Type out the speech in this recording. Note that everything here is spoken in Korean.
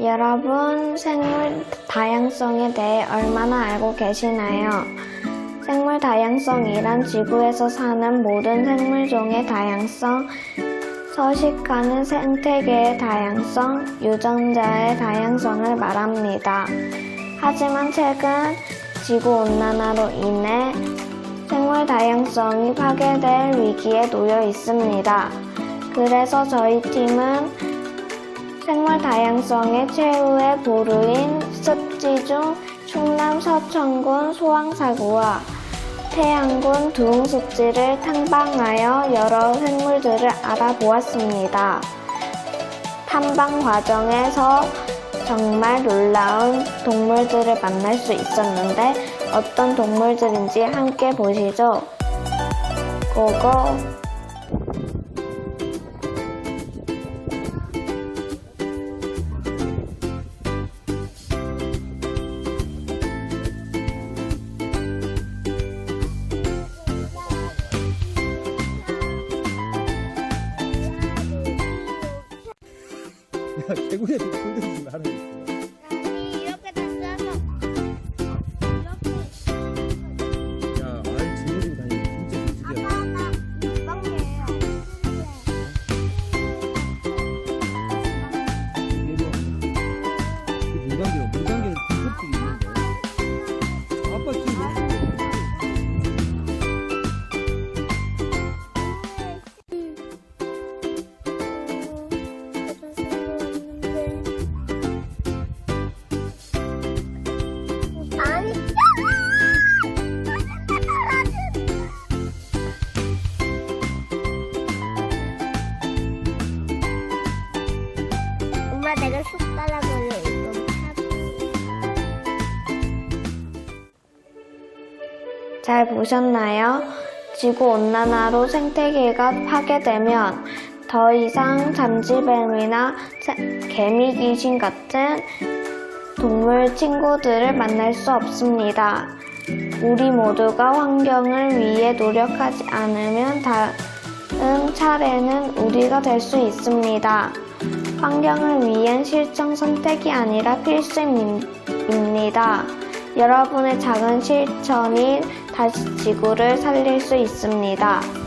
여러분, 생물 다양성에 대해 얼마나 알고 계시나요? 생물 다양성이란 지구에서 사는 모든 생물종의 다양성, 서식하는 생태계의 다양성, 유전자의 다양성을 말합니다. 하지만 최근 지구온난화로 인해 생물 다양성이 파괴될 위기에 놓여 있습니다. 그래서 저희 팀은 생물 다양성의 최후의 보루인 습지 중 충남 서천군 소왕사구와 태양군 두흥습지를 탐방하여 여러 생물들을 알아보았습니다. 탐방 과정에서 정말 놀라운 동물들을 만날 수 있었는데 어떤 동물들인지 함께 보시죠. 고고! 야, 개구리한테 손대지 말아야겠어. 내가 숟가락으로 이거 잘 보셨나요? 지구 온난화로 생태계가 파괴되면 더 이상 잠지뱀이나 새- 개미 귀신 같은 동물 친구들을 만날 수 없습니다. 우리 모두가 환경을 위해 노력하지 않으면 다음 차례는 우리가 될 수 있습니다. 환경을 위한 실정 선택이 아니라 필수입니다. 여러분의 작은 실천이 다시 지구를 살릴 수 있습니다.